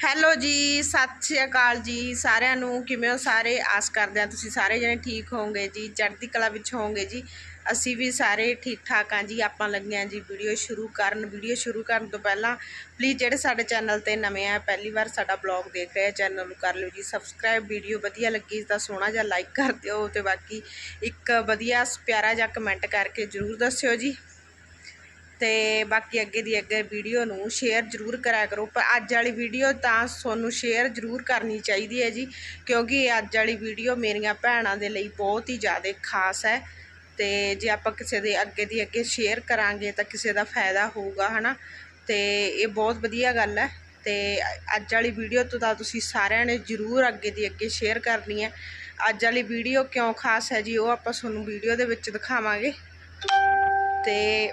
Hello ਜੀ, ਸਤਿ ਸ਼੍ਰੀ ਅਕਾਲ ਜੀ ਸਾਰਿਆਂ ਨੂੰ। ਕਿਵੇਂ ਹੋ ਸਾਰੇ? ਆਸ ਕਰਦੇ ਹਾਂ ਤੁਸੀਂ ਸਾਰੇ ਜਣੇ ਠੀਕ ਹੋਵੋਗੇ ਜੀ, ਚੜ੍ਹਦੀ ਕਲਾ ਵਿੱਚ ਹੋਵੋਗੇ ਜੀ। ਅਸੀਂ ਵੀ ਸਾਰੇ ਠੀਕ ਠਾਕ ਹਾਂ ਜੀ, ਆਪਾਂ ਲੱਗੇ ਹਾਂ ਜੀ ਵੀਡੀਓ ਸ਼ੁਰੂ ਕਰਨ। ਵੀਡੀਓ ਸ਼ੁਰੂ ਕਰਨ ਤੋਂ ਪਹਿਲਾਂ ਪਲੀਜ਼ ਜਿਹੜੇ ਸਾਡੇ ਚੈਨਲ ਤੇ ਨਵੇਂ ਆ, ਪਹਿਲੀ ਵਾਰ ਸਾਡਾ ਬਲੌਗ ਦੇਖ ਰਹੇ ਆ, ਚੈਨਲ ਨੂੰ ਕਰ ਲਿਓ ਜੀ। ਸਬਸਕ੍ਰਾਈਬ ਵੀਡੀਓ ਵਧੀਆ ਲੱਗੀ ਤਾਂ ਸੋਹਣਾ ਜਿਹਾ ਲਾਈਕ ਕਰ ਦਿਓ। ਤੇ ਬਾਕੀ ਇੱਕ ਵਧੀਆ, ਪਿਆਰਾ ਜਿਹਾ ਕਮੈਂਟ ਕਰਕੇ ਜਰੂਰ ਦੱਸਿਓ ਜੀ। ਤੇ ਬਾਕੀ ਅੱਗੇ ਦੀ ਅੱਗੇ ਵੀਡੀਓ ਨੂੰ ਸ਼ੇਅਰ ਜ਼ਰੂਰ ਕਰਿਆ ਕਰੋ। ਪਰ ਅੱਜ ਵਾਲੀ ਵੀਡੀਓ ਤਾਂ ਤੁਹਾਨੂੰ ਸ਼ੇਅਰ ਜ਼ਰੂਰ ਕਰਨੀ ਚਾਹੀਦੀ ਹੈ ਜੀ, ਕਿਉਂਕਿ ਅੱਜ ਵਾਲੀ ਵੀਡੀਓ ਮੇਰੀਆਂ ਭੈਣਾਂ ਦੇ ਲਈ ਬਹੁਤ ਹੀ ਜ਼ਿਆਦਾ ਖਾਸ ਹੈ। ਤੇ ਜੇ ਆਪਾਂ ਕਿਸੇ ਦੇ ਅੱਗੇ ਦੀ ਅੱਗੇ ਸ਼ੇਅਰ ਕਰਾਂਗੇ ਤਾਂ ਕਿਸੇ ਦਾ ਫਾਇਦਾ ਹੋਊਗਾ, ਹਨਾ? ਤੇ ਇਹ ਬਹੁਤ ਵਧੀਆ ਗੱਲ ਹੈ। ਤੇ ਅੱਜ ਵਾਲੀ ਵੀਡੀਓ ਤੋਂ ਤਾਂ ਤੁਸੀਂ ਸਾਰਿਆਂ ਨੇ ਜ਼ਰੂਰ ਅੱਗੇ ਦੀ ਅੱਗੇ ਸ਼ੇਅਰ ਕਰਨੀ ਹੈ। ਅੱਜ ਵਾਲੀ ਵੀਡੀਓ ਕਿਉਂ ਖਾਸ ਹੈ ਜੀ, ਉਹ ਆਪਾਂ ਤੁਹਾਨੂੰ ਵੀਡੀਓ ਦੇ ਵਿੱਚ ਦਿਖਾਵਾਂਗੇ। ਤੇ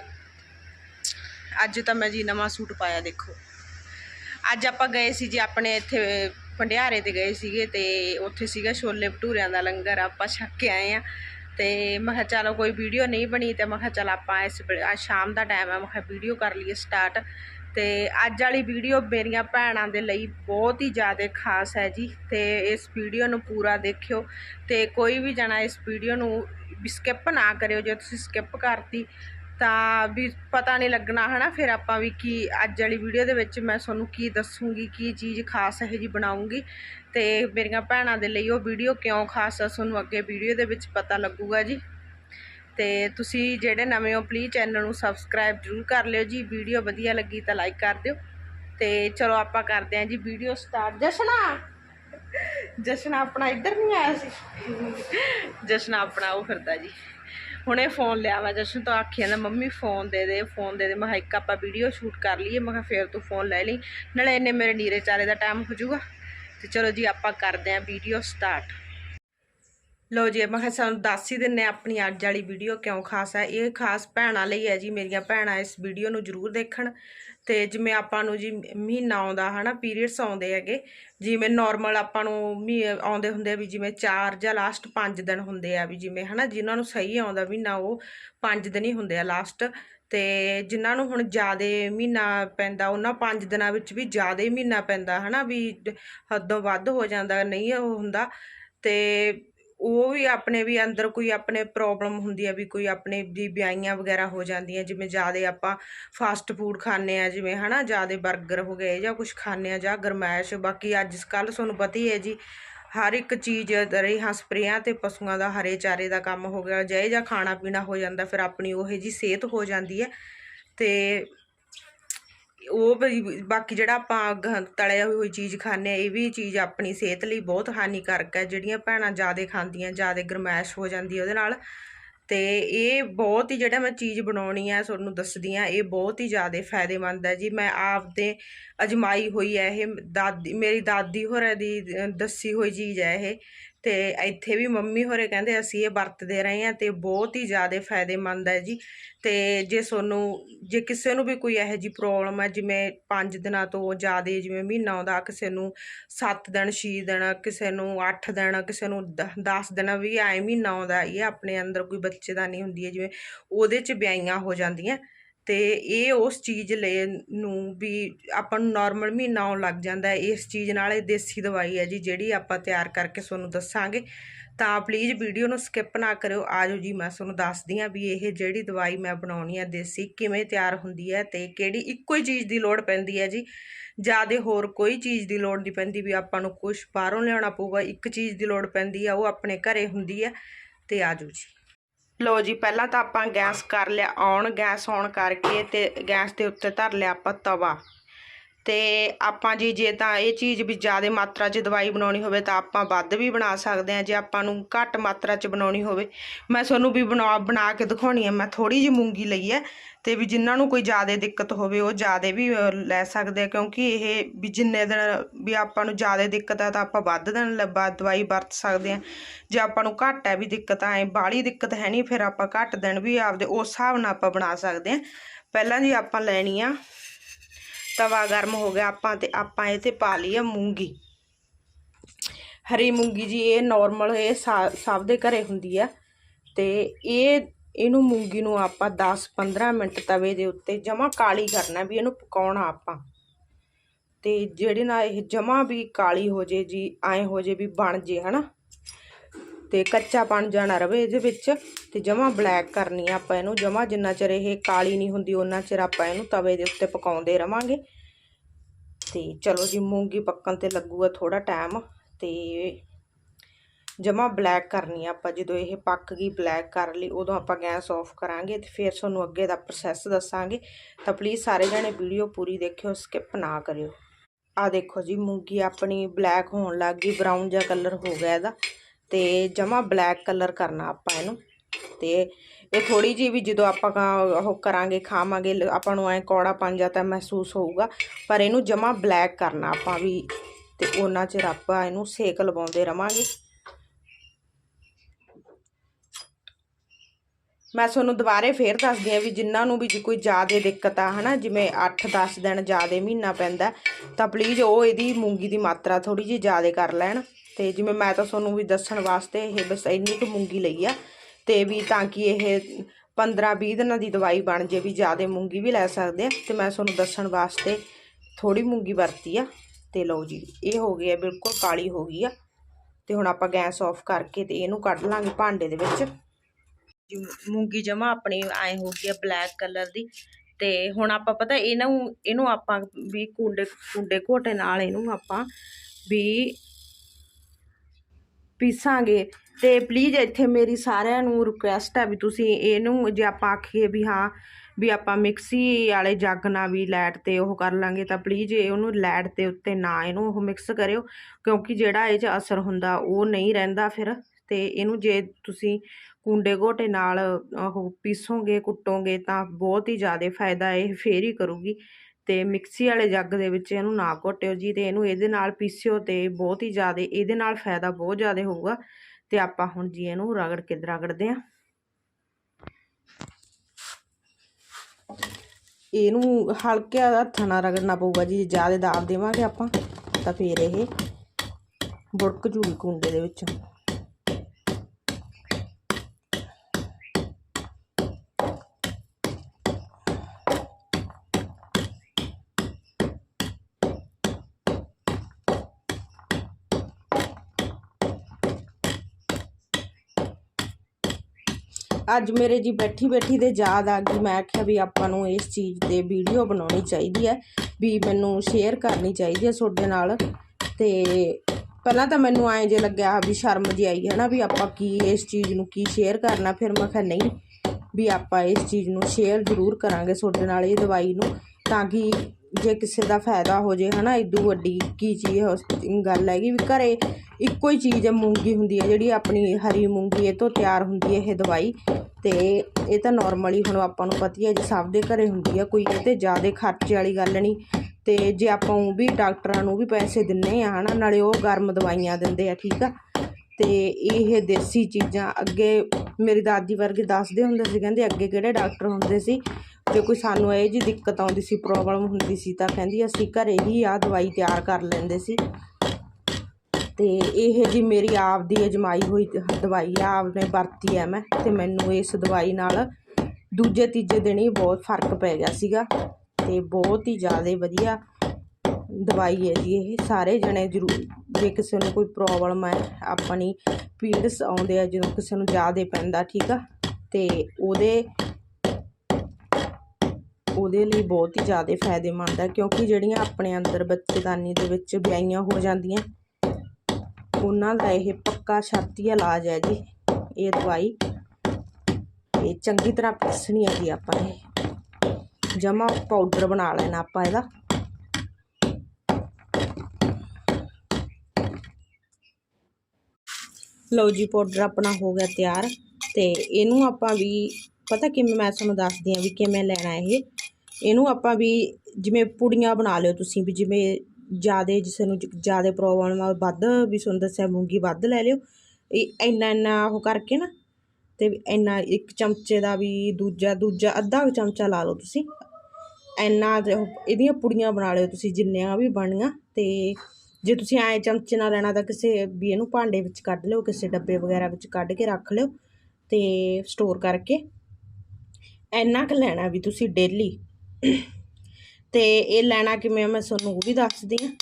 ਅੱਜ ਤਾਂ ਮੈਂ ਜੀ ਨਵਾਂ ਸੂਟ ਪਾਇਆ, ਦੇਖੋ। ਅੱਜ ਆਪਾਂ ਗਏ ਸੀ ਜੀ ਆਪਣੇ ਇੱਥੇ ਭੰਡਿਆਰੇ ਤੇ ਗਏ ਸੀਗੇ ਤੇ ਉੱਥੇ ਸੀਗਾ ਛੋਲੇ ਭਟੂਰਿਆਂ ਦਾ ਲੰਗਰ, ਆਪਾਂ ਛੱਕ ਕੇ ਆਏ ਆ ਤੇ ਮੈਂ ਕਿਹਾ ਚਲੋ ਕੋਈ ਵੀਡੀਓ ਨਹੀਂ ਬਣੀ ਤੇ ਮੈਂ ਕਿਹਾ ਚਲ ਆਪਾਂ ਇਸ ਵੇਲੇ- ਅੱਜ ਸ਼ਾਮ ਦਾ ਟਾਈਮ ਹੈ, ਮੈਂ ਕਿਹਾ ਵੀਡੀਓ ਕਰ ਲਈਏ ਸਟਾਰਟ ਤੇ ਅੱਜ ਵਾਲੀ ਵੀਡੀਓ ਮੇਰੀਆਂ ਭੈਣਾਂ ਦੇ ਲਈ ਬਹੁਤ ਹੀ ਜ਼ਿਆਦਾ ਖਾਸ ਹੈ ਜੀ। ਤੇ ਇਸ ਵੀਡੀਓ ਨੂੰ ਪੂਰਾ ਦੇਖਿਓ ਤੇ ਕੋਈ ਵੀ ਜਣਾ ਇਸ ਵੀਡੀਓ ਨੂੰ ਸਕਿਪ ਨਾ ਕਰਿਓ, ਜੇ ਤੁਸੀਂ ਸਕਿਪ ਕਰਤੀ ਤਾਂ ਵੀ ਪਤਾ ਨਹੀਂ ਲੱਗਣਾ, ਹਨਾ? ਫਿਰ ਆਪਾਂ ਵੀ ਕੀ ਅੱਜ ਵਾਲੀ ਵੀਡੀਓ ਦੇ ਵਿੱਚ ਮੈਂ ਤੁਹਾਨੂੰ ਕੀ ਦੱਸੂਗੀ, ਕੀ ਚੀਜ਼ ਖਾਸ ਹੈ ਜੀ ਬਣਾਉਂਗੀ ਤੇ ਮੇਰੀਆਂ ਭੈਣਾਂ ਦੇ ਲਈ ਉਹ ਵੀਡੀਓ ਕਿਉਂ ਖਾਸ ਆ, ਤੁਹਾਨੂੰ ਅੱਗੇ ਵੀਡੀਓ ਦੇ ਵਿੱਚ ਪਤਾ ਲੱਗੂਗਾ ਜੀ। ਤੇ ਤੁਸੀਂ ਜਿਹੜੇ ਨਵੇਂ ਹੋ ਪਲੀਜ਼ ਚੈਨਲ ਨੂੰ ਸਬਸਕ੍ਰਾਈਬ ਜ਼ਰੂਰ ਕਰ ਲਿਓ ਜੀ। ਵੀਡੀਓ ਵਧੀਆ ਲੱਗੀ ਤਾਂ ਲਾਈਕ ਕਰ ਦਿਓ। ਤੇ ਚਲੋ ਆਪਾਂ ਕਰਦੇ ਹਾਂ ਜੀ ਵੀਡੀਓ ਸਟਾਰਟ ਜਸ਼ਨਾ! ਜਸ਼ਨ ਆਪਣਾ ਇੱਧਰ ਨਹੀਂ ਆਇਆ ਸੀ? ਜਸ਼ਨਾ ਆਪਣਾ ਉਹ ਫਿਰਦਾ ਜੀ। ਹੁਣੇ ਫੋਨ ਲਿਆ ਵਾ, ਜਸ਼ਨ ਤੋਂ ਆਖਿਆ ਨਾ, ਮੰਮੀ ਫੋਨ ਦੇ ਦੇ, ਫੋਨ ਦੇ ਦੇ। ਮੈਂ ਕਿਹਾ, ਇੱਕ ਆਪਾਂ ਵੀਡੀਓ ਸ਼ੂਟ ਕਰ ਲਈਏ। ਮੈਂ ਕਿਹਾ, ਫੇਰ ਤੂੰ ਫੋਨ ਲੈ ਲਈ। ਨਾਲੇ ਇੰਨੇ ਮੇਰੇ ਨੀਰੇ ਚਾਰੇ ਦਾ ਟਾਈਮ ਹੋ ਜਾਊਗਾ। ਤੇ ਚਲੋ ਜੀ, ਆਪਾਂ ਕਰਦੇ ਆਂ ਵੀਡੀਓ ਸਟਾਰਟ ਲੋ ਜੀ, ਮੈਂ ਕਿਹਾ ਸਾਨੂੰ ਦੱਸ ਹੀ ਦਿੰਨੇ ਆਂ ਆਪਣੀ ਅੱਜ ਵਾਲੀ ਵੀਡੀਓ ਕਿਉਂ ਖਾਸ ਹੈ। ਇਹ ਖਾਸ ਭੈਣਾਂ ਲਈ ਹੈ ਜੀ, ਮੇਰੀਆਂ ਭੈਣਾਂ ਇਸ ਵੀਡੀਓ ਨੂੰ ਜ਼ਰੂਰ ਦੇਖਣ। ਤੇ ਜਿਵੇਂ ਆਪਾਂ ਨੂੰ ਜੀ ਮਹੀਨਾ ਆਉਂਦਾ ਹਨਾ ਪੀਰੀਅਡਸ ਆਉਂਦੇ ਹੈਗੇ। ਜਿਵੇਂ ਨਾਰਮਲ ਆਪਾਂ ਨੂੰ ਮੀ, ਆਉਂਦੇ ਹੁੰਦੇ ਆ ਵੀ ਜਿਵੇਂ 4 ਜਾਂ ਲਾਸਟ 5 ਦਿਨ ਹੁੰਦੇ ਆ ਵੀ ਜਿਵੇਂ ਹਨਾ, ਜਿਨ੍ਹਾਂ ਨੂੰ ਸਹੀ ਆਉਂਦਾ ਮਹੀਨਾ, ਉਹ 5 ਦਿਨ ਹੀ ਹੁੰਦੇ ਆ ਲਾਸਟ ਤੇ ਜਿਨ੍ਹਾਂ ਨੂੰ ਹੁਣ ਜ਼ਿਆਦਾ ਮਹੀਨਾ ਪੈਂਦਾ, ਉਹਨਾਂ 5 ਦਿਨਾਂ ਵਿੱਚ ਵੀ ਜ਼ਿਆਦਾ ਹੀ ਮਹੀਨਾ ਪੈਂਦਾ ਹਨਾ, ਵੀ ਹੱਦੋਂ ਵੱਧ ਹੋ ਜਾਂਦਾ, ਨਹੀਂ ਉਹ ਹੁੰਦਾ। ਤੇ ਉਹ ਵੀ ਆਪਣੇ ਵੀ ਅੰਦਰ ਕੋਈ ਆਪਣੇ ਪ੍ਰੋਬਲਮ ਹੁੰਦੀ ਆ ਵੀ ਕੋਈ ਆਪਣੇ ਦੀ ਬਿਆਈਆਂ ਵਗੈਰਾ ਹੋ ਜਾਂਦੀਆਂ, ਜਿਵੇਂ ਜ਼ਿਆਦਾ ਆਪਾਂ ਫਾਸਟ ਫੂਡ ਖਾਂਦੇ ਆ, ਜਿਵੇਂ ਹਨਾ, ਜ਼ਿਆਦਾ 버ਗਰ ਹੋ ਗਏ ਜਾਂ ਕੁਝ ਖਾਂਦੇ ਆ ਜਾਂ ਗਰਮੈਸ਼, ਬਾਕੀ ਅੱਜ ਕੱਲ ਤੁਹਾਨੂੰ ਪਤਾ ਹੀ ਹੈ ਜੀ, ਹਰ ਇੱਕ ਚੀਜ਼ ਰੇਹਾਂ ਸਪਰੇਆਂ ਤੇ ਪਸ਼ੂਆਂ ਦਾ, ਹਰੇ ਚਾਰੇ ਦਾ ਕੰਮ ਹੋ ਗਿਆ ਜਿਹੇ ਜਾਂ ਖਾਣਾ ਪੀਣਾ ਹੋ ਜਾਂਦਾ, ਫਿਰ ਆਪਣੀ ਉਹੇ ਜੀ ਸਿਹਤ ਹੋ ਜਾਂਦੀ ਹੈ ਤੇ ਉਹ ਬਾਕੀ ਜਿਹੜਾ ਆਪਾਂ ਤਲਿਆ ਹੋਈ ਚੀਜ਼ ਖਾਂਦੇ ਆ, ਇਹ ਵੀ ਚੀਜ਼ ਆਪਣੀ ਸਿਹਤ ਲਈ ਬਹੁਤ ਹਾਨੀਕਾਰਕ ਹੈ, ਜਿਹੜੀਆਂ ਭੈਣਾਂ ਜ਼ਿਆਦਾ ਖਾਂਦੀਆਂ, ਜ਼ਿਆਦਾ ਗਰਮੈਸ਼ ਹੋ ਜਾਂਦੀ ਉਹਦੇ ਨਾਲ। ਤੇ ਇਹ ਬਹੁਤ ਹੀ ਜਿਹੜਾ ਮੈਂ ਚੀਜ਼ ਬਣਾਉਣੀ ਹੈ ਤੁਹਾਨੂੰ ਦੱਸਦੀ ਆ, ਇਹ ਬਹੁਤ ਹੀ ਜ਼ਿਆਦਾ ਫਾਇਦੇਮੰਦ ਹੈ। ਜੀ, ਮੈਂ ਆਪਦੇ ਅਜਮਾਈ ਹੋਈ ਹੈ ਇਹ, ਦਾਦੀ, ਮੇਰੀ ਦਾਦੀ ਹੋਰਾਂ ਦੀ ਦੱਸੀ ਹੋਈ ਚੀਜ਼ ਹੈ ਇਹ। ਤੇ ਇੱਥੇ ਵੀ ਮੰਮੀ ਹੋਰੇ ਕਹਿੰਦੇ ਅਸੀਂ ਇਹ ਵਰਤਦੇ ਰਹੇ ਹਾਂ ਤੇ ਬਹੁਤ ਹੀ ਜ਼ਿਆਦਾ ਫਾਇਦੇਮੰਦ ਹੈ ਜੀ। ਤੇ ਜੇ ਤੁਹਾਨੂੰ, ਜੇ ਕਿਸੇ ਨੂੰ ਵੀ ਕੋਈ ਇਹੋ ਜਿਹੀ ਪ੍ਰੋਬਲਮ ਹੈ, ਜਿਵੇਂ 5 ਦਿਨਾਂ ਤੋਂ ਜ਼ਿਆਦਾ, ਜਿਵੇਂ ਮਹੀਨਾ ਆਉਂਦਾ, ਕਿਸੇ ਨੂੰ 7 ਦਿਨ 6 ਦਿਨ, ਕਿਸੇ ਨੂੰ 8 ਦਿਨ, ਕਿਸੇ ਨੂੰ 10 ਦਿਨ ਵੀ ਐ ਮਹੀਨਾ ਆਉਂਦਾ, ਇਹ ਆਪਣੇ ਅੰਦਰ ਕੋਈ ਬੱਚੇਦਾਨੀ ਹੁੰਦੀ ਹੈ, ਜਿਵੇਂ ਉਹਦੇ 'ਚ ਵਿਆਈਆਂ ਹੋ ਜਾਂਦੀਆਂ। ਤੇ ਇਹ ਉਸ ਚੀਜ਼ ਲਈ ਨੂੰ ਵੀ ਆਪਾਂ ਨੂੰ ਨਾਰਮਲ ਮਹੀਨਾ ਆਉਣ ਲੱਗ ਜਾਂਦਾ ਇਸ ਚੀਜ਼ ਨਾਲ ਇਹ ਦੇਸੀ ਦਵਾਈ ਹੈ ਜੀ, ਜਿਹੜੀ ਆਪਾਂ ਤਿਆਰ ਕਰਕੇ ਤੁਹਾਨੂੰ ਦੱਸਾਂਗੇ। ਤਾਂ ਪਲੀਜ਼ ਵੀਡੀਓ ਨੂੰ ਸਕਿਪ ਨਾ ਕਰਿਓ। ਆਜੋ ਜੀ, ਮੈਂ ਤੁਹਾਨੂੰ ਦੱਸਦੀ ਹਾਂ ਵੀ ਇਹ ਜਿਹੜੀ ਦਵਾਈ ਮੈਂ ਬਣਾਉਣੀ ਹੈ ਦੇਸੀ ਕਿਵੇਂ ਤਿਆਰ ਹੁੰਦੀ ਹੈ ਤੇ ਕਿਹੜੀ ਇੱਕੋ ਹੀ ਚੀਜ਼ ਦੀ ਲੋੜ ਪੈਂਦੀ ਹੈ ਜੀ। ਜਿਆਦੇ ਹੋਰ ਕੋਈ ਚੀਜ਼ ਦੀ ਲੋੜ ਨਹੀਂ ਪੈਂਦੀ ਵੀ ਆਪਾਂ ਨੂੰ ਕੁਝ ਬਾਹਰੋਂ ਲਿਆਉਣਾ ਪਊਗਾ, ਇੱਕ ਚੀਜ਼ ਦੀ ਲੋੜ ਪੈਂਦੀ ਆ, ਉਹ ਆਪਣੇ ਘਰੇ ਹੁੰਦੀ ਹੈ। ਤੇ ਆਜੋ ਜੀ। ਲੋ ਜੀ, ਪਹਿਲਾਂ ਤਾਂ ਆਪਾਂ ਗੈਸ ਕਰ ਲਿਆ ਔਨ ਗੈਸ ਔਨ ਕਰਕੇ ਤੇ ਗੈਸ ਦੇ ਉੱਤੇ ਧਰ ਲਿਆ ਆਪਾਂ ਤਵਾ। ਤੇ ਆਪਾਂ ਜੀ ਜੇ ਤਾਂ ਇਹ ਚੀਜ਼ ਵੀ ਜ਼ਿਆਦਾ ਮਾਤਰਾ 'ਚ ਦਵਾਈ ਬਣਾਉਣੀ ਹੋਵੇ ਤਾਂ ਆਪਾਂ ਵੱਧ ਵੀ ਬਣਾ ਸਕਦੇ ਹਾਂ, ਜੇ ਆਪਾਂ ਨੂੰ ਘੱਟ ਮਾਤਰਾ 'ਚ ਬਣਾਉਣੀ ਹੋਵੇ। ਮੈਂ ਤੁਹਾਨੂੰ ਵੀ ਬਣਾ ਬਣਾ ਕੇ ਦਿਖਾਉਣੀ ਹੈ ਮੈਂ ਥੋੜੀ ਜਿਹੀ ਮੂੰਗੀ ਲਈ ਹੈ ਤੇ ਵੀ ਜਿਨ੍ਹਾਂ ਨੂੰ ਕੋਈ ਜ਼ਿਆਦਾ ਦਿੱਕਤ ਹੋਵੇ ਉਹ ਜ਼ਿਆਦਾ ਵੀ ਲੈ ਸਕਦੇ ਆ, ਕਿਉਂਕਿ ਇਹ ਵੀ ਜਿੰਨੇ ਦਿਨ ਵੀ ਆਪਾਂ ਨੂੰ ਜ਼ਿਆਦਾ ਦਿੱਕਤ ਆ ਤਾਂ ਆਪਾਂ ਵੱਧ ਦਿਨ ਦਵਾਈ ਵਰਤ ਸਕਦੇ ਆ ਜੇ ਆਪਾਂ ਨੂੰ ਘੱਟ ਹੈ ਵੀ ਦਿੱਕਤ ਐ ਬਾਹਲੀ ਦਿੱਕਤ ਹੈ ਨਹੀਂ, ਫਿਰ ਆਪਾਂ ਘੱਟ ਦਿਨ ਵੀ ਆਪਦੇ ਉਸ ਹਿਸਾਬ ਨਾਲ ਆਪਾਂ ਬਣਾ ਸਕਦੇ ਆ ਪਹਿਲਾਂ ਜੀ ਆਪਾਂ ਲੈਣੀ ਆ ਤਵਾ ਗਰਮ ਹੋ ਗਿਆ ਆਪਾਂ ਤੇ ਆਪਾਂ ਇਹ ਤੇ ਪਾ ਲਈ ਆ ਮੂੰਗੀ। ਹਰੀ ਮੂੰਗੀ ਜੀ ਇਹ ਨਾਰਮਲ ਇਹ ਸਾ- ਸਭ ਦੇ ਘਰੇ ਹੁੰਦੀ ਆ। ਤੇ ਇਹ, ਇਹਨੂੰ ਮੂੰਗੀ ਨੂੰ ਆਪਾਂ 10-15 ਮਿੰਟ ਤਵੇ ਦੇ ਉੱਤੇ ਜਮਾ ਕਾਲੀ ਕਰਨਾ ਵੀ ਇਹਨੂੰ ਪਕਾਉਣਾ ਆਪਾਂ। ਤੇ ਜਿਹੜੇ ਨਾਲ ਇਹ ਜਮਾ ਵੀ ਕਾਲੀ ਹੋ ਜੇ ਜੀ, ਐਂ ਹੋ ਜੇ ਵੀ ਬਣ ਜੇ, ਹਨਾ। ਤੇ ਕੱਚਾ ਬਣ ਜਾਣਾ ਰਵੇ ਇਹਦੇ ਵਿੱਚ ਤੇ ਜਮਾ ਬਲੈਕ ਕਰਨੀ ਆ ਆਪਾਂ ਇਹਨੂੰ। ਜਮਾ ਜਿੰਨਾ ਚਿਰ ਇਹ ਕਾਲੀ ਨਹੀਂ ਹੁੰਦੀ ਉਹਨਾਂ ਚਿਰ ਆਪਾਂ ਇਹਨੂੰ ਤਵੇ ਦੇ ਉੱਤੇ ਪਕਾਉਂਦੇ ਰਵਾਂਗੇ। ਤੇ ਚਲੋ ਜੀ ਮੂੰਗੀ ਪੱਕਣ ਤੇ ਲੱਗੂਗਾ ਥੋੜਾ ਟਾਈਮ ਤੇ ਜਮਾ ਬਲੈਕ ਕਰਨੀ ਆ ਆਪਾਂ। ਜਦੋਂ ਇਹ ਪੱਕ ਗਈ ਬਲੈਕ ਕਰ ਲਈ, ਉਦੋਂ ਆਪਾਂ ਗੈਸ ਆਫ ਕਰਾਂਗੇ ਤੇ ਫਿਰ ਤੁਹਾਨੂੰ ਅੱਗੇ ਦਾ ਪ੍ਰੋਸੈਸ ਦੱਸਾਂਗੇ। ਤਾਂ ਪਲੀਜ਼ ਸਾਰੇ ਜਣੇ ਵੀਡੀਓ ਪੂਰੀ ਦੇਖਿਓ ਸਕਿਪ ਨਾ ਕਰਿਓ। ਆ ਦੇਖੋ ਜੀ ਮੂੰਗੀ ਆਪਣੀ ਬਲੈਕ ਹੋਣ ਲੱਗ ਗਈ ਬਰਾਊਨ ਜਿਹਾ ਕਲਰ ਹੋ ਗਿਆ ਇਹਦਾ। ਤੇ ਜਮਾ ਬਲੈਕ ਕਲਰ ਕਰਨਾ ਆਪਾਂ ਇਹਨੂੰ। ਤੇ ਇਹ ਥੋੜੀ ਜੀ ਵੀ ਜਦੋਂ ਆਪਾਂ ਉਹ ਕਰਾਂਗੇ, ਖਾਵਾਂਗੇ ਆਪਾਂ ਨੂੰ ਐ ਕੌੜਾ ਪੰਜਾ ਤਾਂ ਮਹਿਸੂਸ ਹੋਊਗਾ। ਪਰ ਇਹਨੂੰ ਜਮਾ ਬਲੈਕ ਕਰਨਾ ਆਪਾਂ ਵੀ, ਤੇ ਉਹਨਾਂ ਚਿਰ ਆਪਾਂ ਇਹਨੂੰ ਸੇਕ ਲਵਾਉਂਦੇ ਰਵਾਂਗੇ। ਮੈਂ ਤੁਹਾਨੂੰ ਦੁਬਾਰੇ ਫੇਰ ਦੱਸਦੀ ਆ ਵੀ ਜਿਨ੍ਹਾਂ ਨੂੰ ਵੀ ਜੇ ਕੋਈ ਜ਼ਿਆਦਾ ਦਿੱਕਤ ਆ, ਹਨਾ, ਜਿਵੇਂ 8-10 ਦਿਨ ਜ਼ਿਆਦਾ ਮਹੀਨਾ ਪੈਂਦਾ, ਤਾਂ ਪਲੀਜ਼ ਉਹ ਇਹਦੀ ਮੂੰਗੀ ਦੀ ਮਾਤਰਾ ਥੋੜੀ ਜਿਹੀ ਜ਼ਿਆਦਾ ਕਰ ਲੈਣ। ਤੇ ਜਿਵੇਂ ਮੈਂ ਤਾਂ ਤੁਹਾਨੂੰ ਵੀ ਦੱਸਣ ਵਾਸਤੇ ਇਹ ਬਸ ਇੰਨੀ ਕੁ ਮੂੰਗੀ ਲਈ ਆ ਤੇ ਵੀ ਤਾਂ ਕਿ ਇਹ 15-20 ਦਿਨਾਂ ਦੀ ਦਵਾਈ ਬਣ ਜੇ ਵੀ ਜ਼ਿਆਦਾ ਮੂੰਗੀ ਵੀ ਲੈ ਸਕਦੇ ਆ। ਤੇ ਮੈਂ ਤੁਹਾਨੂੰ ਦੱਸਣ ਵਾਸਤੇ ਥੋੜੀ ਮੂੰਗੀ ਵਰਤੀ ਆ ਤੇ ਲਓ ਜੀ, ਇਹ ਹੋ ਗਿਆ ਬਿਲਕੁਲ ਕਾਲੀ ਹੋ ਗਈ ਆ। ਤੇ ਹੁਣ ਆਪਾਂ ਗੈਸ ਆਫ ਕਰਕੇ ਤੇ ਇਹਨੂੰ ਕੱਢ ਲਾਂਗੇ ਭਾਂਡੇ ਦੇ ਵਿੱਚ। ਮੂੰਗੀ ਜਮਾ ਆਪਣੀ ਐ ਹੋ ਗਈ ਆ ਬਲੈਕ ਕਲਰ ਦੀ। ਤੇ ਹੁਣ ਆਪਾਂ ਪਤਾ ਇਹਨੂੰ ਇਹਨੂੰ ਆਪਾਂ ਵੀ ਕੁੰਡੇ ਕੁੰਡੇ ਘੋਟੇ ਨਾਲ ਇਹਨੂੰ ਆਪਾਂ ਵੀ ਪੀਸਾਂਗੇ। ਤੇ ਪਲੀਜ਼ ਇੱਥੇ ਮੇਰੀ ਸਾਰਿਆਂ ਨੂੰ ਰਿਕੁਐਸਟ ਹੈ ਵੀ ਤੁਸੀਂ ਇਹਨੂੰ ਜੇ ਆਪਾਂ ਆਖੀਏ ਵੀ ਹਾਂ, ਵੀ ਆਪਾਂ ਮਿਕਸੀ ਵਾਲੇ ਜੱਗ ਨਾਲ ਵੀ ਲੈਟ ਤੇ ਉਹ ਕਰ ਲਾਂਗੇ ਤਾਂ ਪਲੀਜ਼ ਇਹ ਉਹਨੂੰ ਲੈਟ ਤੇ ਉੱਤੇ ਨਾ ਇਹਨੂੰ ਉਹ ਮਿਕਸ ਕਰਿਓ, ਕਿਉਂਕਿ ਜਿਹੜਾ ਇਹ 'ਚ ਅਸਰ ਹੁੰਦਾ ਉਹ ਨਹੀਂ ਰਹਿੰਦਾ ਫਿਰ। ਤੇ ਇਹਨੂੰ ਜੇ ਤੁਸੀਂ ਕੁੰਡੇ ਘੋਟੇ ਨਾਲ ਉਹ ਪੀਸੋਗੇ, ਕੁੱਟੋਗੇ ਤਾਂ ਬਹੁਤ ਹੀ ਜ਼ਿਆਦਾ ਫਾਇਦਾ ਇਹ ਫੇਰ ਹੀ ਕਰੂਗੀ। ਤੇ ਮਿਕਸੀ ਵਾਲੇ ਜੱਗ ਦੇ ਵਿੱਚ ਇਹਨੂੰ ਨਾ ਘੋਟਿਓ ਜੀ ਤੇ ਇਹਨੂੰ ਇਹਦੇ ਨਾਲ ਪੀਸਿਓ ਤੇ ਬਹੁਤ ਹੀ ਜ਼ਿਆਦਾ, ਇਹਦੇ ਨਾਲ ਫਾਇਦਾ ਬਹੁਤ ਜ਼ਿਆਦਾ ਹੋਊਗਾ। ਤੇ ਆਪਾਂ ਹੁਣ ਜੀ ਇਹਨੂੰ ਰਗੜ ਕੇ ਰਗੜਦੇ ਹਾਂ। ਇਹਨੂੰ ਹਲਕੇ ਹੱਥਾਂ ਨਾਲ ਰਗੜਨਾ ਪਊਗਾ ਜੀ, ਜ਼ਿਆਦਾ ਦਾਬ ਦੇਵਾਂਗੇ ਆਪਾਂ ਤਾਂ ਫਿਰ ਇਹ ਬੁੜਕ ਜੂਗੀ ਕੁੰਡੇ ਦੇ ਵਿੱਚ। ਅੱਜ ਮੇਰੇ ਜੀ ਬੈਠੀ ਬੈਠੀ ਦੇ ਯਾਦ ਆ ਗਈ। ਮੈਂ ਆਖਿਆ ਵੀ ਆਪਾਂ ਨੂੰ ਇਸ ਚੀਜ਼ ਤੇ ਵੀਡੀਓ ਬਣਾਉਣੀ ਚਾਹੀਦੀ ਹੈ, ਵੀ ਮੈਨੂੰ ਸ਼ੇਅਰ ਕਰਨੀ ਚਾਹੀਦੀ ਹੈ ਤੁਹਾਡੇ ਨਾਲ। ਤੇ ਪਹਿਲਾਂ ਤਾਂ ਮੈਨੂੰ ਐਂ ਜੇ ਲੱਗਿਆ ਵੀ ਸ਼ਰਮ ਜੀ ਆਈ ਹੈ ਨਾ ਵੀ ਆਪਾਂ ਕੀ ਇਸ ਚੀਜ਼ ਨੂੰ ਕੀ ਸ਼ੇਅਰ ਕਰਨਾ, ਫਿਰ ਮੈਂ ਕਿਹਾ ਨਹੀਂ, ਵੀ ਆਪਾਂ ਇਸ ਚੀਜ਼ ਨੂੰ ਸ਼ੇਅਰ ਜ਼ਰੂਰ ਕਰਾਂਗੇ ਤੁਹਾਡੇ ਨਾਲ ਇਹ ਦਵਾਈ ਨੂੰ, ਤਾਂ ਕਿ ਜੇ ਕਿਸੇ ਦਾ ਫਾਇਦਾ ਹੋ ਜੇ, ਹਨਾ ਇਦੋਂ ਵੱਡੀ ਕੀ ਚੀਜ਼ ਗੱਲ ਹੈਗੀ ਵੀ ਘਰੇ ਇੱਕੋ ਹੀ ਚੀਜ਼ ਹੈ, ਮੂੰਗੀ ਹੁੰਦੀ ਹੈ, ਜਿਹੜੀ ਆਪਣੀ ਹਰੀ ਮੂੰਗੀ, ਇਹ ਤੋਂ ਤਿਆਰ ਹੁੰਦੀ ਹੈ, ਇਹ ਦਵਾਈ। ਤੇ ਇਹ ਤਾਂ ਨਾਰਮਲੀ ਹੁਣ ਆਪਾਂ ਨੂੰ ਪਤਾ ਹੀ ਹੈ, ਜੀ ਸਭ ਦੇ ਘਰੇ ਹੁੰਦੀ ਹੈ, ਕੋਈ ਇਹ ਤੇ ਜ਼ਿਆਦਾ ਖਰਚੇ ਵਾਲੀ ਗੱਲ ਨਹੀਂ। ਤੇ ਜੇ ਆਪਾਂ ਉਹ ਵੀ ਡਾਕਟਰਾਂ ਨੂੰ ਵੀ ਪੈਸੇ ਦਿੰਨੇ ਆ, ਹਨਾ, ਨਾਲੇ ਉਹ ਗਰਮ ਦਵਾਈਆਂ ਦਿੰਦੇ ਆ, ਠੀਕ ਆ। ਤੇ ਇਹ ਦੇਸੀ ਚੀਜ਼ਾਂ ਅੱਗੇ ਮੇਰੀ ਦਾਦੀ ਵਰਗੇ ਦੱਸਦੇ ਹੁੰਦੇ ਸੀ, ਕਹਿੰਦੇ ਅੱਗੇ ਕਿਹੜੇ ਡਾਕਟਰ ਹੁੰਦੇ ਸੀ ਜੇ ਕੋਈ ਸਾਨੂੰ ਇਹ ਜੀ ਦਿੱਕਤ ਆਉਂਦੀ ਸੀ ਪ੍ਰੋਬਲਮ ਹੁੰਦੀ ਸੀ ਤਾਂ ਕਹਿੰਦੀ ਅਸੀਂ ਘਰੇ ਹੀ ਆ ਦਵਾਈ ਤਿਆਰ ਕਰ ਲੈਂਦੇ ਸੀ। ਤੇ ਇਹ ਜੀ ਮੇਰੀ ਆਪ ਦੀ ਅਜਮਾਈ ਹੋਈ ਦਵਾਈ ਆ ਆਪ ਨੇ ਵਰਤੀ ਐ ਮੈਂ, ਤੇ ਮੈਨੂੰ ਇਸ ਦਵਾਈ ਨਾਲ ਦੂਜੇ ਤੀਜੇ ਦਿਨ ਹੀ ਬਹੁਤ ਫ਼ਰਕ ਪੈ ਗਿਆ ਸੀਗਾ, ਤੇ ਬਹੁਤ ਹੀ ਜ਼ਿਆਦਾ ਵਧੀਆ ਦਵਾਈ ਹੈ ਜੀ ਇਹ। ਸਾਰੇ ਜਣੇ ਜ਼ਰੂਰ, ਜੇ ਕਿਸੇ ਨੂੰ ਕੋਈ ਪ੍ਰੋਬਲਮ ਹੈ, ਆਪਣੀ ਪੀੜਸ ਆਉਂਦੇ ਆ, ਜਦੋਂ ਕਿਸੇ ਨੂੰ ਜ਼ਿਆਦਾ ਪੈਂਦਾ, ਠੀਕ ਆ? ਤੇ ਉਹਦੇ ਉਹਦੇ ਲਈ ਬਹੁਤ ਹੀ ਜ਼ਿਆਦਾ ਫਾਇਦੇਮੰਦ ਹੈ ਕਿਉਂਕਿ ਜਿਹੜੀਆਂ ਆਪਣੇ ਅੰਦਰ ਬੱਚੇਦਾਨੀ ਦੇ ਵਿੱਚ ਵਿਆਹੀਆਂ ਹੋ ਜਾਂਦੀਆਂ, ਉਹਨਾਂ ਦਾ ਇਹ ਪੱਕਾ ਸ਼ਰਤੀ ਇਲਾਜ ਹੈ ਜੀ, ਇਹ ਦਵਾਈ। ਇਹ ਚੰਗੀ ਤਰ੍ਹਾਂ ਪੀਸਣੀ ਹੈ ਜੀ ਆਪਾਂ ਇਹ ਜਮਾ ਪਾਊਡਰ ਬਣਾ ਲੈਣਾ ਆਪਾਂ ਇਹਦਾ। ਲਓ ਜੀ, ਪਾਊਡਰ ਆਪਣਾ ਹੋ ਗਿਆ ਤਿਆਰ ਤੇ ਇਹਨੂੰ ਆਪਾਂ ਵੀ, ਪਤਾ ਕਿਵੇਂ ਮੈਂ ਤੁਹਾਨੂੰ ਦੱਸਦੀ ਆ ਵੀ ਕਿਵੇਂ ਲੈਣਾ ਇਹ। ਇਹਨੂੰ ਆਪਾਂ ਵੀ ਜਿਵੇਂ ਪੁੜੀਆਂ ਬਣਾ ਲਿਓ ਤੁਸੀਂ ਵੀ, ਜਿਵੇਂ ਜ਼ਿਆਦਾ ਜਿਸ ਨੂੰ ਜ਼ਿਆਦਾ ਪ੍ਰੋਬਲਮ ਆ, ਵੱਧ ਵੀ ਤੁਹਾਨੂੰ ਦੱਸਿਆ ਮੂੰਗੀ ਵੱਧ ਲੈ ਲਿਓ। ਇਹ ਇੰਨਾ ਇੰਨਾ ਉਹ ਕਰਕੇ ਨਾ, ਤੇ ਇੰਨਾ ਇੱਕ ਚਮਚੇ ਦਾ ਵੀ ਦੂਜਾ ਦੂਜਾ, ਅੱਧਾ ਚਮਚਾ ਲਾ ਲਓ ਤੁਸੀਂ। ਇੰਨਾ ਇਹਦੀਆਂ ਪੁੜੀਆਂ ਬਣਾ ਲਿਓ ਤੁਸੀਂ, ਜਿੰਨੀਆਂ ਵੀ ਬਣੀਆਂ, ਤੇ ਜੇ ਤੁਸੀਂ ਐ ਚਮਚੇ ਨਾਲ ਲੈਣਾ ਤਾਂ ਕਿਸੇ ਵੀ ਇਹਨੂੰ ਭਾਂਡੇ ਵਿੱਚ ਕੱਢ ਲਿਓ, ਕਿਸੇ ਡੱਬੇ ਵਗੈਰਾ ਵਿੱਚ ਕੱਢ ਕੇ ਰੱਖ ਲਿਓ, ਤੇ ਸਟੋਰ ਕਰਕੇ। ਇੰਨਾ ਕੁ ਲੈਣਾ ਵੀ ਤੁਸੀਂ ਡੇਲੀ। ਤੇ ਇਹ ਲੈਣਾ ਕਿਵੇਂ ਮੈਂ ਤੁਹਾਨੂੰ ਉਹ ਵੀ ਦੱਸਦੀ ਹਾਂ।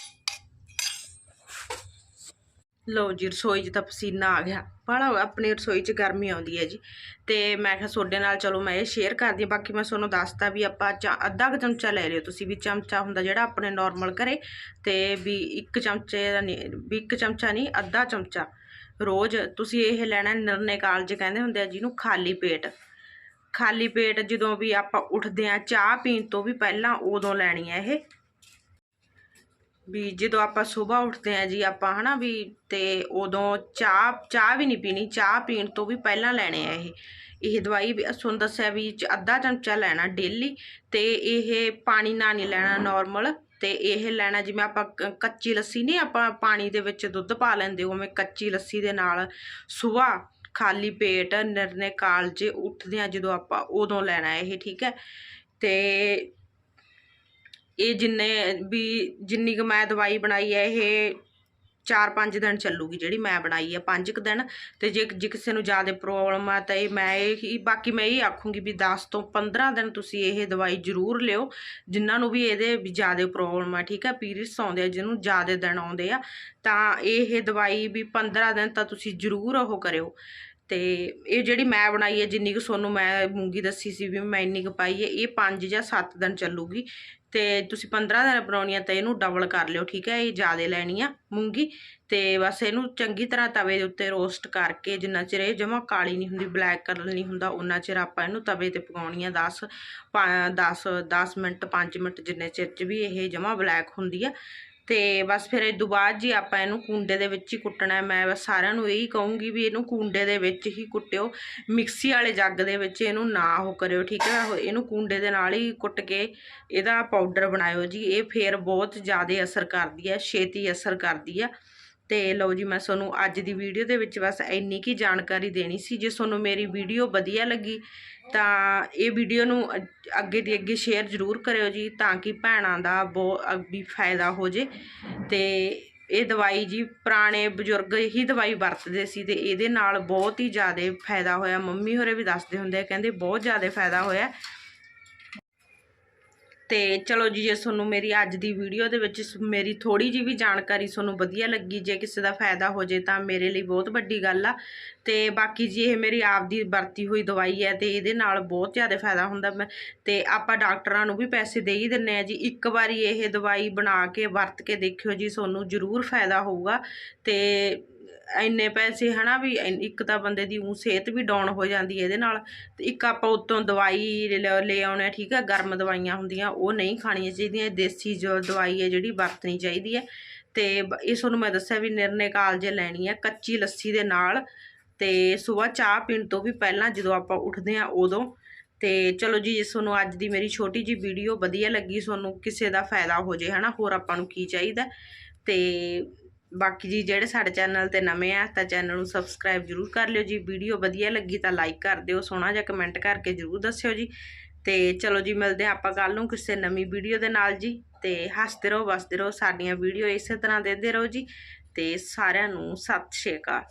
ਲਓ ਜੀ, ਰਸੋਈ 'ਚ ਤਾਂ ਪਸੀਨਾ ਆ ਗਿਆ। ਬੜਾ ਆਪਣੀ ਰਸੋਈ 'ਚ ਗਰਮੀ ਆਉਂਦੀ ਹੈ ਜੀ। ਤੇ ਮੈਂ ਕਿਹਾ ਤੁਹਾਡੇ ਨਾਲ ਚਲੋ ਮੈਂ ਇਹ ਸ਼ੇਅਰ ਕਰਦੀ ਹਾਂ। ਬਾਕੀ ਮੈਂ ਤੁਹਾਨੂੰ ਦੱਸਤਾ ਵੀ ਆਪਾਂ ਚਾ- ਅੱਧਾ ਕੁ ਚਮਚਾ ਲੈ ਲਿਓ ਤੁਸੀਂ। ਵੀ ਚਮਚਾ ਹੁੰਦਾ ਜਿਹੜਾ ਆਪਣੇ ਨਾਰਮਲ ਘਰੇ ਤੇ ਵੀ ਇੱਕ ਚਮਚੇ ਦਾ ਨਹੀਂ ਵੀ ਇੱਕ ਚਮਚਾ ਨਹੀਂ, ਅੱਧਾ ਚਮਚਾ। ਰੋਜ਼ ਤੁਸੀਂ ਇਹ ਲੈਣਾ, ਨਿਰਣੇ ਕਾਲਜ ਕਹਿੰਦੇ ਹੁੰਦੇ ਆ ਜਿਹਨੂੰ ਖਾਲੀ ਪੇਟ। ਖਾਲੀ ਪੇਟ ਜਦੋਂ ਵੀ ਆਪਾਂ ਉੱਠਦੇ ਆ ਚਾਹ ਪੀਣ ਤੋਂ ਵੀ ਪਹਿਲਾਂ ਉਦੋਂ ਲੈਣੀ ਹੈ ਇਹ। ਵੀ ਜਦੋਂ ਆਪਾਂ ਸਵੇਰ ਉੱਠਦੇ ਆ ਜੀ, ਆਪਾਂ ਹਨਾ ਵੀ ਤੇ ਉਦੋਂ ਚਾਹ ਚਾਹ ਵੀ ਨਹੀਂ ਪੀਣੀ, ਚਾਹ ਪੀਣ ਤੋਂ ਵੀ ਪਹਿਲਾਂ ਲੈਣੇ ਆ ਇਹ। ਇਹ ਦਵਾਈ ਵੀ ਤੁਹਾਨੂੰ ਦੱਸਿਆ ਵੀ ਅੱਧਾ ਚਮਚਾ ਲੈਣਾ ਡੇਲੀ ਤੇ ਇਹ ਪਾਣੀ ਨਾਲ ਨਹੀਂ ਲੈਣਾ ਨਾਰਮਲ ਤੇ ਇਹ ਲੈਣਾ ਜਿਵੇਂ ਆਪਾਂ ਕ- ਕੱਚੀ ਲੱਸੀ ਨਹੀਂ ਆਪਾਂ ਪਾਣੀ ਦੇ ਵਿੱਚ ਦੁੱਧ ਪਾ ਲੈਂਦੇ, ਉਵੇਂ ਕੱਚੀ ਲੱਸੀ ਦੇ ਨਾਲ ਸਵੇਰ ਖਾਲੀ ਪੇਟ ਨਿਰਨੇ ਕਾਲਜੇ ਉੱਠਦੇ ਆ ਜਦੋਂ ਆਪਾਂ ਉਦੋਂ ਲੈਣਾ ਇਹ, ਠੀਕ ਹੈ? ਤੇ ਇਹ ਜਿੰਨੇ ਵੀ ਜਿੰਨੀ ਕੁ ਮੈਂ ਦਵਾਈ ਬਣਾਈ ਹੈ, ਇਹ 4-5 ਦਿਨ ਚੱਲੂਗੀ ਜਿਹੜੀ ਮੈਂ ਬਣਾਈ ਆ 5 ਕੁ ਦਿਨ। ਤੇ ਜੇ ਜੇ ਕਿਸੇ ਨੂੰ ਜ਼ਿਆਦਾ ਪ੍ਰੋਬਲਮ ਆ, ਤਾਂ ਇਹ ਮੈਂ ਇਹ, ਬਾਕੀ ਮੈਂ ਇਹ ਆਖੂੰਗੀ ਵੀ 10 ਤੋਂ 15 ਦਿਨ ਤੁਸੀਂ ਇਹ ਦਵਾਈ ਜ਼ਰੂਰ ਲਿਓ, ਜਿਨ੍ਹਾਂ ਨੂੰ ਵੀ ਇਹਦੇ ਵੀ ਜ਼ਿਆਦਾ ਪ੍ਰੋਬਲਮ ਆ, ਠੀਕ ਆ? ਪੀਰੀਅਡਸ ਆਉਂਦੇ ਆ, ਜਿਹਨੂੰ ਜ਼ਿਆਦਾ ਦਿਨ ਆਉਂਦੇ ਆ, ਤਾਂ ਇਹ ਦਵਾਈ ਵੀ 15 ਦਿਨ ਤਾਂ ਤੁਸੀਂ ਜ਼ਰੂਰ ਉਹ ਕਰਿਓ। ਤੇ ਇਹ ਜਿਹੜੀ ਮੈਂ ਬਣਾਈ ਹੈ ਜਿੰਨੀ ਕੁ ਤੁਹਾਨੂੰ ਮੈਂ ਮੂੰਗੀ ਦੱਸੀ ਸੀ ਵੀ ਮੈਂ ਇੰਨੀ ਕੁ ਪਾਈ ਹੈ ਇਹ 5 ਜਾਂ 7 ਦਿਨ ਚੱਲੂਗੀ। ਤੇ ਤੁਸੀਂ 15 ਦਿਨ ਬਣਾਉਣੀ ਆ ਤਾਂ ਇਹਨੂੰ ਡਬਲ ਕਰ ਲਿਓ, ਠੀਕ ਹੈ? ਇਹ ਜ਼ਿਆਦਾ ਲੈਣੀ ਆ ਮੂੰਗੀ ਤੇ ਬਸ ਇਹਨੂੰ ਚੰਗੀ ਤਰ੍ਹਾਂ ਤਵੇ ਦੇ ਉੱਤੇ ਰੋਸਟ ਕਰਕੇ ਜਿੰਨਾ ਚਿਰ ਇਹ ਜਮਾ ਕਾਲੀ ਨਹੀਂ ਹੁੰਦੀ ਬਲੈਕ ਕਲਰ ਨਹੀਂ ਹੁੰਦਾ ਉਹਨਾਂ ਚਿਰ ਆਪਾਂ ਇਹਨੂੰ ਤਵੇ ਤੇ ਪਕਾਉਣੀ ਆ। 10 10 10 ਮਿੰਟ 5 ਮਿੰਟ ਜਿੰਨੇ ਚਿਰ ਚ ਵੀ ਇਹ ਜਮਾ ਬਲੈਕ ਹੁੰਦੀ ਆ। ਤੇ ਬਸ ਫਿਰ ਇਹ ਤੋਂ ਬਾਅਦ ਜੀ ਆਪਾਂ ਇਹਨੂੰ ਕੁੰਡੇ ਦੇ ਵਿੱਚ ਹੀ ਕੁੱਟਣਾ ਮੈਂ ਬਸ ਸਾਰਿਆਂ ਨੂੰ ਇਹੀ ਕਹੂੰਗੀ ਵੀ ਇਹਨੂੰ ਕੁੰਡੇ ਦੇ ਵਿੱਚ ਹੀ ਕੁੱਟਿਓ। ਮਿਕਸੀ ਵਾਲੇ ਜੱਗ ਦੇ ਵਿੱਚ ਇਹਨੂੰ ਨਾ ਉਹ ਕਰਿਓ, ਠੀਕ ਹੈ? ਇਹਨੂੰ ਕੁੰਡੇ ਦੇ ਨਾਲ ਹੀ ਕੁੱਟ ਕੇ ਇਹਦਾ ਪਾਊਡਰ ਬਣਾਇਓ ਜੀ। ਇਹ ਫੇਰ ਬਹੁਤ ਜ਼ਿਆਦਾ ਅਸਰ ਕਰਦੀ ਹੈ, ਛੇਤੀ ਅਸਰ ਕਰਦੀ ਆ ਤੇ ਲਓ ਜੀ, ਮੈਂ ਤੁਹਾਨੂੰ ਅੱਜ ਦੀ ਵੀਡੀਓ ਦੇ ਵਿੱਚ ਬਸ ਇੰਨੀ ਕੀ ਜਾਣਕਾਰੀ ਦੇਣੀ ਸੀ। ਜੇ ਤੁਹਾਨੂੰ ਮੇਰੀ ਵੀਡੀਓ ਵਧੀਆ ਲੱਗੀ ਤਾਂ ਇਹ ਵੀਡੀਓ ਨੂੰ ਅੱਗੇ ਦੀ ਅੱਗੇ ਸ਼ੇਅਰ ਜ਼ਰੂਰ ਕਰਿਓ ਜੀ ਤਾਂ ਕਿ ਭੈਣਾਂ ਦਾ ਬਹੁਤ ਵੀ ਫਾਇਦਾ ਹੋ ਜੇ। ਤੇ ਇਹ ਦਵਾਈ ਜੀ ਪੁਰਾਣੇ ਬਜ਼ੁਰਗ ਹੀ ਦਵਾਈ ਵਰਤਦੇ ਸੀ ਤੇ ਇਹਦੇ ਨਾਲ ਬਹੁਤ ਹੀ ਜ਼ਿਆਦਾ ਫਾਇਦਾ ਹੋਇਆ। ਮੰਮੀ ਹੋਰੇ ਵੀ ਦੱਸਦੇ ਹੁੰਦੇ ਆ, ਕਹਿੰਦੇ ਬਹੁਤ ਜ਼ਿਆਦਾ ਫਾਇਦਾ ਹੋਇਆ। ਤੇ ਚਲੋ ਜੀ, ਜੇ ਤੁਹਾਨੂੰ ਮੇਰੀ ਅੱਜ ਦੀ ਵੀਡੀਓ ਦੇ ਵਿੱਚ ਮੇਰੀ ਥੋੜੀ ਜੀ ਵੀ ਜਾਣਕਾਰੀ ਤੁਹਾਨੂੰ ਵਧੀਆ ਲੱਗੀ, ਜੇ ਕਿਸੇ ਦਾ ਫਾਇਦਾ ਹੋ ਜੇ ਤਾਂ ਮੇਰੇ ਲਈ ਬਹੁਤ ਵੱਡੀ ਗੱਲ ਆ। ਤੇ ਬਾਕੀ ਜੀ, ਇਹ ਮੇਰੀ ਆਪ ਦੀ ਵਰਤੀ ਹੋਈ ਦਵਾਈ ਹੈ ਤੇ ਇਹਦੇ ਨਾਲ ਬਹੁਤ ਜ਼ਿਆਦਾ ਫਾਇਦਾ ਹੁੰਦਾ ਮੈਂ। ਤੇ ਆਪਾਂ ਡਾਕਟਰਾਂ ਨੂੰ ਵੀ ਪੈਸੇ ਦੇ ਹੀ ਦਿੰਨੇ ਆ ਜੀ। ਇੱਕ ਵਾਰੀ ਇਹ ਦਵਾਈ ਬਣਾ ਕੇ ਵਰਤ ਕੇ ਦੇਖਿਓ ਜੀ, ਤੁਹਾਨੂੰ ਜ਼ਰੂਰ ਫਾਇਦਾ ਹੋਊਗਾ। ਤੇ ਇੰਨੇ ਪੈਸੇ ਹਨਾ ਵੀ ਇੱਕ ਤਾਂ ਬੰਦੇ ਦੀ ਊ ਸਿਹਤ ਵੀ ਡਾਊਨ ਹੋ ਜਾਂਦੀ ਹੈ ਇਹਦੇ ਨਾਲ, ਤੇ ਇੱਕ ਆਪਾਂ ਉੱਤੋਂ ਦਵਾਈ ਲੈ ਆਉਣੇ ਆ, ਠੀਕ ਹੈ ਗਰਮ ਦਵਾਈਆਂ ਹੁੰਦੀਆਂ, ਉਹ ਨਹੀਂ ਖਾਣੀਆਂ ਚਾਹੀਦੀਆਂ ਦੇਸੀ ਜੋ ਦਵਾਈ ਹੈ ਜਿਹੜੀ ਵਰਤਣੀ ਚਾਹੀਦੀ ਹੈ। ਤੇ ਇਹ ਤੁਹਾਨੂੰ ਮੈਂ ਦੱਸਿਆ ਵੀ ਨਿਰਨੇ ਕਾਲਜੇ ਲੈਣੀ ਹੈ ਕੱਚੀ ਲੱਸੀ ਦੇ ਨਾਲ, ਤੇ ਸਵੇਰ ਚਾਹ ਪੀਣ ਤੋਂ ਵੀ ਪਹਿਲਾਂ ਜਦੋਂ ਆਪਾਂ ਉੱਠਦੇ ਆ ਉਦੋਂ, ਤੇ ਚਲੋ ਜੀ ਜੇ ਤੁਹਾਨੂੰ ਅੱਜ ਦੀ ਮੇਰੀ ਛੋਟੀ ਜੀ ਵੀਡੀਓ ਵਧੀਆ ਲੱਗੀ, ਤੁਹਾਨੂੰ ਕਿਸੇ ਦਾ ਫਾਇਦਾ ਹੋ ਜੇ, ਹਨਾ, ਹੋਰ ਆਪਾਂ ਨੂੰ ਕੀ ਚਾਹੀਦਾ। ਤੇ ਬਾਕੀ ਜੀ ਜਿਹੜੇ ਸਾਡੇ ਚੈਨਲ ਤੇ ਨਵੇਂ ਆ ਤਾਂ ਚੈਨਲ ਨੂੰ ਸਬਸਕ੍ਰਾਈਬ ਜਰੂਰ ਕਰ ਲਿਓ ਜੀ। ਵੀਡੀਓ ਵਧੀਆ ਲੱਗੀ ਤਾਂ ਲਾਈਕ ਕਰ ਦਿਓ, ਸੋਹਣਾ ਜਿਹਾ ਕਮੈਂਟ ਕਰਕੇ ਜਰੂਰ ਦੱਸਿਓ ਜੀ। ਤੇ ਚਲੋ ਜੀ, ਮਿਲਦੇ ਹਾਂ ਆਪਾਂ ਕੱਲ ਨੂੰ ਕਿਸੇ ਨਵੀਂ ਵੀਡੀਓ ਦੇ ਨਾਲ ਜੀ। ਤੇ ਹੱਸਦੇ ਰਹੋ, ਵਸਦੇ ਰਹੋ, ਸਾਡੀਆਂ ਵੀਡੀਓ ਇਸੇ ਤਰ੍ਹਾਂ ਦਿੰਦੇ ਰਹੋ ਜੀ। ਤੇ ਸਾਰਿਆਂ ਨੂੰ ਸਤਿ ਸ਼੍ਰੀ ਅਕਾਲ।